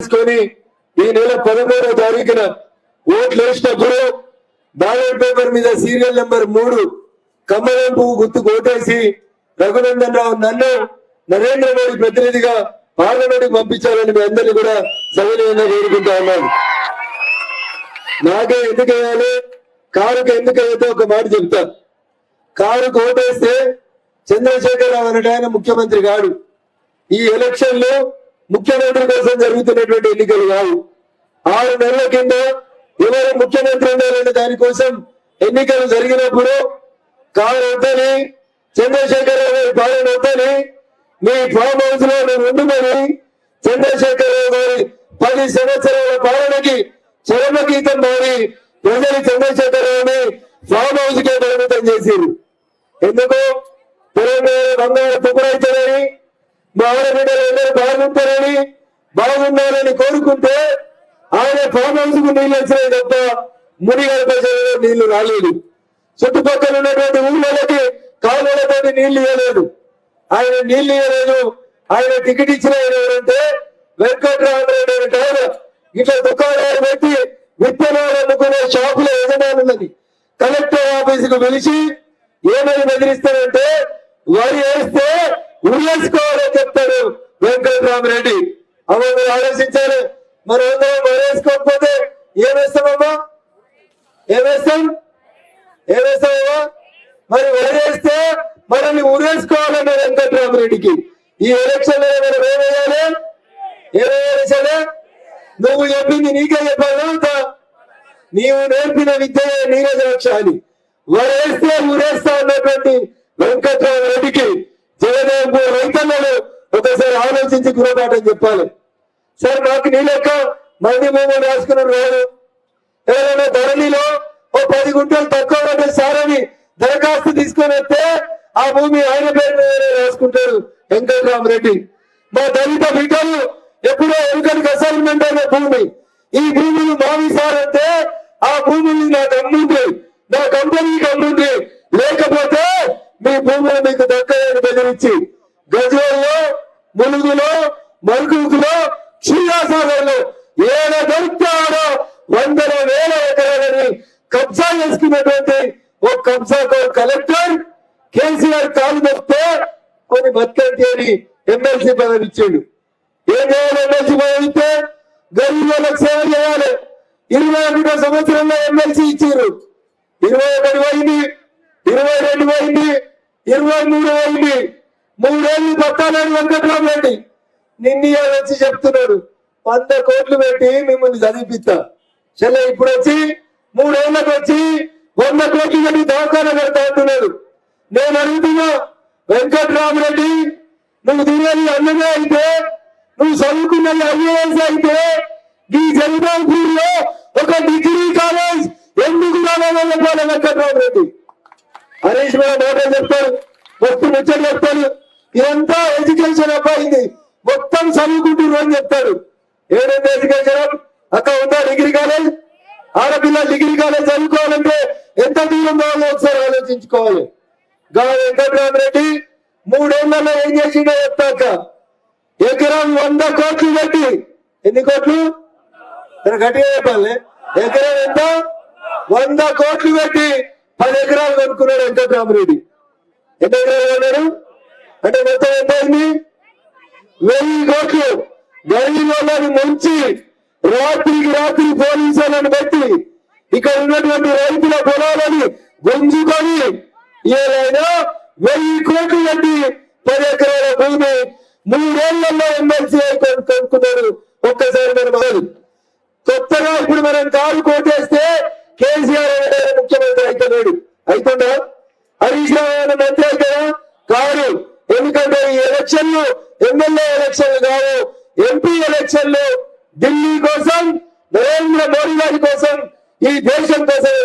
తీసుకొని ఈ నెల పదమూడవ తారీఖున ఓట్లు వేసినప్పుడు బ్యాలెట్ పేపర్ మీద సీరియల్ నెంబర్ మూడు కమ్మలం పువ్వు గుర్తు కోటేసి రఘునందన్ రావు నన్ను నరేంద్ర మోడీ ప్రతినిధిగా పార్లమెంట్ పంపించాలని మీ అందరినీ కూడా సవినయంగా కోరుకుంటా ఉన్నాను. నాకే ఎందుకు వేయాలి? కారుకు ఎందుకు అయితే ఒక మాట చెప్తా. కారు కోటేస్తే చంద్రశేఖర్ రావు అన్నట్టు ఆయన ముఖ్యమంత్రి కాడు. ఈ ఎలక్షన్లో ముఖ్యమంత్రి కోసం జరుగుతున్నటువంటి ఎన్నికలు కావు. ఆరు నెలల కింద ఎవరు ముఖ్యమంత్రి ఉండాలనే దానికోసం ఎన్నికలు జరిగినప్పుడు కారు వద్దని చంద్రశేఖర్ రావు గారి పాలన వద్దని మీ ఫామ్ హౌస్లో నేను ఉండుమని చంద్రశేఖర్ రావు గారి పది సంవత్సరాల పాలనకి చరమగీతం మారి ప్రజలు చంద్రశేఖర్ రావుని ఫామ్ హౌస్ కే పరిమితం చేసిరు ఎందుకు? తెలంగాణ బంగారు తుకుడైతుందని మా ఆడబిడ్డలు బాగుంటారని బాగున్నారని కోరుకుంటే ఆయన ఫామ్ హౌస్కు నీళ్ళు వచ్చినాయి తప్ప మునిగడప చెరువులో నీళ్ళు రాలేదు. చుట్టుపక్కల ఉన్నటువంటి ఊళ్ళకి కాలువలతో నీళ్ళు ఇవ్వలేదు. ఆయన నీళ్ళు ఇవ్వలేదు. ఆయన టికెట్ ఇచ్చిన ఆయన ఎవరంటే వెంకట్రామరెడ్డి అనే ఇట్లా దుకాణాలు పెట్టి విత్తనాలు అమ్ముకునే షాపుల యజమానులని కలెక్టర్ ఆఫీసుకు పిలిచి ఏమని బెదిరిస్తారంటే వరి వేస్తే ఉరేసుకోవాలని చెప్తాడు వెంకటరామరెడ్డి. అమ్మ మీరు ఆలోచించారు. మరి అందరం వరి ఏమేస్తామమ్మా ఏమేస్తాం ఏమేస్తామమ్మా మరి వరి మనల్ని ఉరేసుకోవాలన్న వెంకటరామరెడ్డికి. ఈ ఎలక్షన్లో మనం ఏమేయాలి ఏమేయాలి నువ్వు చెప్పింది నీకే చెప్పాలి నీవు నేర్పిన విద్య నీరజాక్ష అని వరేస్తే ఉరేస్తా అన్నటువంటి వెంకట్రామ రెడ్డికి జగదేవ్ రైతన్నలు ఒకసారి ఆలోచించి గురపాఠం చెప్పాలి. సార్ నాకు నీ లెక్క మంది మేము రాసుకుని రాదు ఎవరైనా ధరణిలో ఓ పది గుంటలు తక్కువ పడ్డ సార్ అని దరఖాస్తు తీసుకొని వస్తే ఆ భూమి ఆయన పేరు మీదనే రాసుకుంటారు వెంకటరామరెడ్డి మా దళిత బిడ్డలు ఎప్పుడో వెనుకనికి అసైన్మెంట్ అయిన భూమి. ఈ భూములు మావి సార్ అంటే ఆ భూమిని నాకు అమ్ముంది నా కంపెనీకి అమ్ముంది లేకపోతే మీ భూములు మీకు దక్కదని బెదిరించి గజ్వేల్లో ములుగులో మరుగులో క్షీరాసాగర్లో ఏడ దొరుకుతాడో వందల వేల ఎకరాలని కబ్జా చేసుకున్నటువంటి ఓ కబ్జా కలెక్టర్ కేసీఆర్ కాలు మొక్కితే కొన్ని బతకంటి అని ఎమ్మెల్సీ పదవి ఇచ్చాడు. ఏం చేయాలి ఎమ్మెల్సీ పదవి ఇస్తే? గరీబులకు సేవ చేయాలి. ఇరవై ఒకటో సంవత్సరంలో ఎమ్మెల్సీ ఇచ్చారు. ఇరవై ఒకటి పోయింది ఇరవై రెండు పోయింది ఇరవై మూడు పోయింది. మూడేళ్ళు పట్టాలని వెంకట్రామ్ రెడ్డి నిన్న వచ్చి చెప్తున్నాడు. వంద కోట్లు పెట్టి మిమ్మల్ని చదివిస్తా చెల్లె ఇప్పుడు వచ్చి మూడేళ్ళకు వచ్చి వంద కోట్లు పెట్టి దవాఖాన పెడతా అంటున్నాడు. నేను అడుగుతున్నా వెంకట్రామరెడ్డి నువ్వు తినేది అన్నదే అయితే నువ్వు చదువుకున్నది ఐఏఎస్ అయితే ఈ జగదాపూర్లో ఒక డిగ్రీ కాలేజ్ ఎందుకు రావాలని చెప్పాలి వెంకట్రామరెడ్డి హరీష్ మీద మాట చెప్తారు మొత్తం ముచ్చట చెప్తారు. ఇదంతా ఎడ్యుకేషన్ అబ్బాయింది. మొత్తం చదువుకుంటున్నారు అని చెప్తాడు ఏదైతే ఎడ్యుకేషన్? అక్క ఉందా డిగ్రీ కాలేజ్? ఆడపిల్ల డిగ్రీ కాలేజ్ చదువుకోవాలంటే ఎంత దూరం కావాలో ఒకసారి ఆలోచించుకోవాలి. గా వెంకటరామరెడ్డి మూడేళ్ళలో ఏం చేసిండో చెప్తాక ఎకరం వంద కోట్లు పెట్టి. ఎన్ని కోట్లు? గట్టిగా చెప్పాలి. ఎకరం ఎంత? వంద కోట్లు పెట్టి పది ఎకరాలు కొనుక్కున్నాడు వెంకటరామరెడ్డి ఎన్ని ఎకరాలు కొన్నాడు? అంటే మొత్తం ఎంత వెయ్యి కోట్లు. గరీబులను ముంచి రాత్రికి రాత్రి పోలీసులను పెట్టి ఇక్కడ ఉన్నటువంటి రైతుల పొలాలని గుంజుకొని ఏదైనా వెయ్యి కోట్లు కట్టి పది ఎకరాల భూమి మూడేళ్ళలో ఎమ్మెల్సీ కొనుక్కున్నారు. ఒక్కసారి మనం మొదలు కొత్తగా ఇప్పుడు మనం కారు కోటేస్తే కేసీఆర్ అనే ముఖ్యమంత్రి అవుతున్నాడు అవుతుందా హరీష్ రావు అనే మంత్రి అవుతాడా కాదు ఎందుకంటే ఈ ఎలక్షన్లు ఎమ్మెల్యే ఎలక్షన్లు కావు. ఎంపీ ఎలక్షన్లు ఢిల్లీ కోసం నరేంద్ర మోడీ గారి కోసం ఈ దేశం కోసం